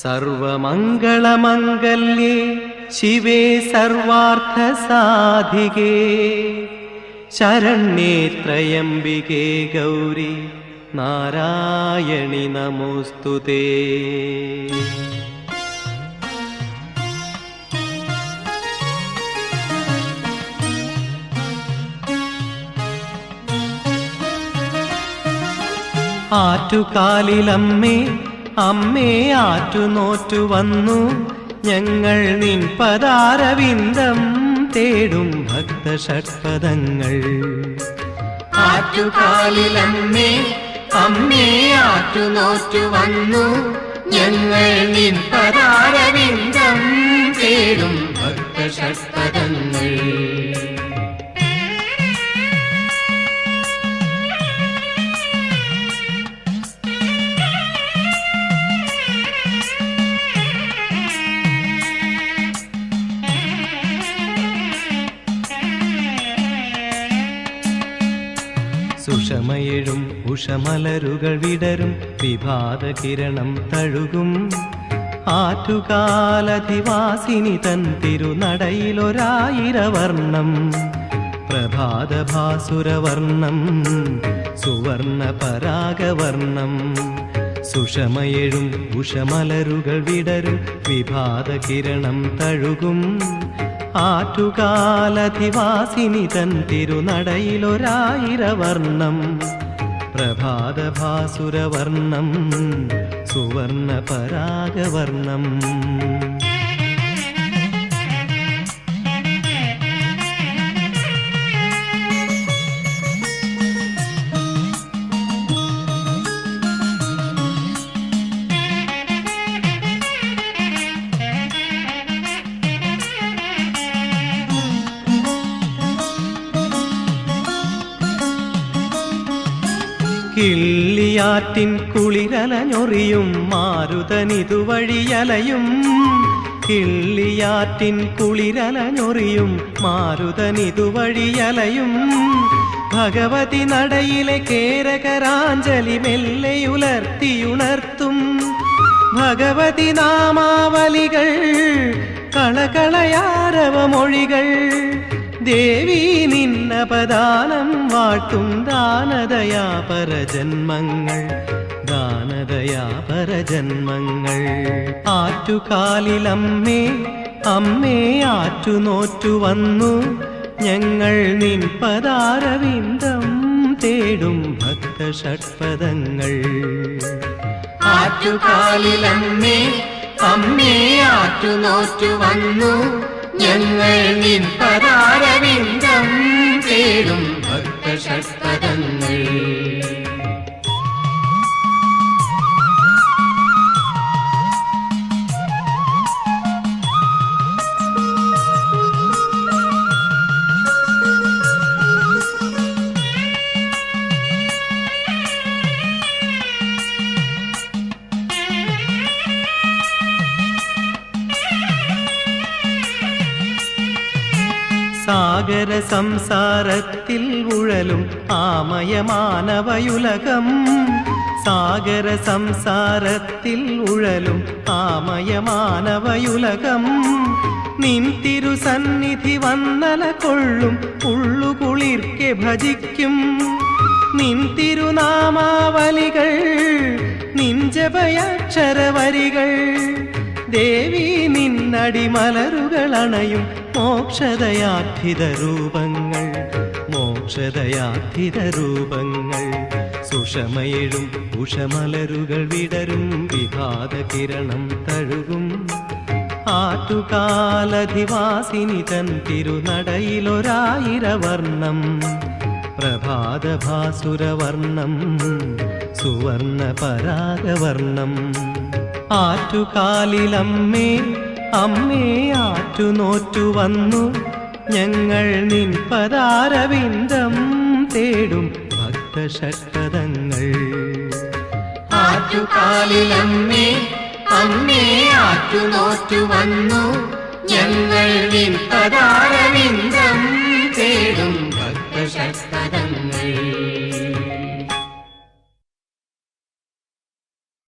സർവമംഗളമംഗല്യേ ശിവേ സർവാർത്ഥസാധികേ. ശരണ്യേ ത്രയംബികേ ഗൗരി നാരായണി നമോസ്തുതേ. ആറ്റുകാലിലമ്മേ അമ്മേ ആറ്റുനോറ്റു വന്നു. ഞങ്ങൾ നിൻ പദാരവിന്ദം തേടും ഭക്ത ഷഡ്പദങ്ങൾ ആറ്റുകാലിലമ്മേ അമ്മേ അമ്മേ ആറ്റുനോറ്റു വന്നു. ഞങ്ങൾ നിൻ പദാരവിന്ദം തേടും ഭക്തഷഡ്പദങ്ങൾ. സുഷമയെഴും ഉഷമലരുകൾ വിടരും വിഭാത കിരണം തഴുകും. ആറ്റുകാലധിവാസിനി തൻ തിരുനടയിലൊരായിരവർണം. പ്രഭാതഭാസുരവർണം സുവർണ പരാഗവർണം സുഷമയിഴും ഉഷമലരുകൾ വിടരും വിഭാത കിരണം തഴുകും. ആറ്റുകാലധിവാസിനി തൻ തിരുനടയിലൊരായിരവർണം. പ്രഭാതഭാസുരവർണം സുവർണ പരാഗവർണം കിള്ളിയാറ്റിൻ കുളിരലഞ്ഞൊറിയും മാരുതനിതുവഴിയലയും. കിള്ളിയാറ്റിൻ കുളിരലഞ്ഞൊറിയും മാരുതനിതുവഴിയലയും. ഭഗവതി നടയിലെ കേരകരാഞ്ജലി മെല്ലെയുലർത്തിയുണർത്തും. ഭഗവതി നാമാവലികൾ കളകളയാരവമൊഴികൾ. ദേവി നിന്നപദാനം വാട്ടും ദാനദയാ പരജന്മങ്ങൾ ദാനദയാ പരജന്മങ്ങൾ ആറ്റുകാലിലമ്മേ അമ്മേ ആറ്റുനോറ്റു വന്നു. ഞങ്ങൾ നിൻ പദാരവിന്ദം തേടും ഭക്ത ഷഡ്പദങ്ങൾ ആറ്റുകാലിലമ്മേ അമ്മേ ആറ്റുനോറ്റു വന്നു. ഞങ്ങൾ നിൻ പദാരവിന്ദം ചേരും ഭക്തഷഡ്പദങ്ങൾ സാഗര സംസാരത്തിൽ ഉഴലും ആമയമാനവയുലകം. സാഗര സംസാരത്തിൽ ഉഴലും ആമയമാനവയുലകം. നിൻ തിരുസന്നിധി വന്നല കൊള്ളും ഉള്ളുകുളിർക്കെ ഭജിക്കും. നിൻ തിരുനാമാവലികൾ നിൻ ജപയക്ഷരവരികൾ. ദേവി നിന്നടിമലറുകൾ അണയും മോക്ഷദയാധിത രൂപങ്ങൾ മോക്ഷതയാർത്ഥിത രൂപങ്ങൾ. സുഷമയിഴും ഉഷമലരുകൾ വിടരും വിഭാത കിരണം തഴുകും. ആറ്റുകാലധിവാസിനി തൻ തിരുനടയിലൊരായിരവർണം പ്രഭാതഭാസുരവർണം സുവർണ പരാഗവർണം ആറ്റുകാലിലമ്മേ അമ്മേ ആറ്റുനോറ്റു വന്നു. ഞങ്ങൾ നിൻ പദാരവിന്ദം തേടും ഭക്തശക്തങ്ങൾ ആറ്റുകാലിലമ്മേ അമ്മേ ആറ്റുനോറ്റു വന്നു. ഞങ്ങൾ നിൻ പദാരവിന്ദം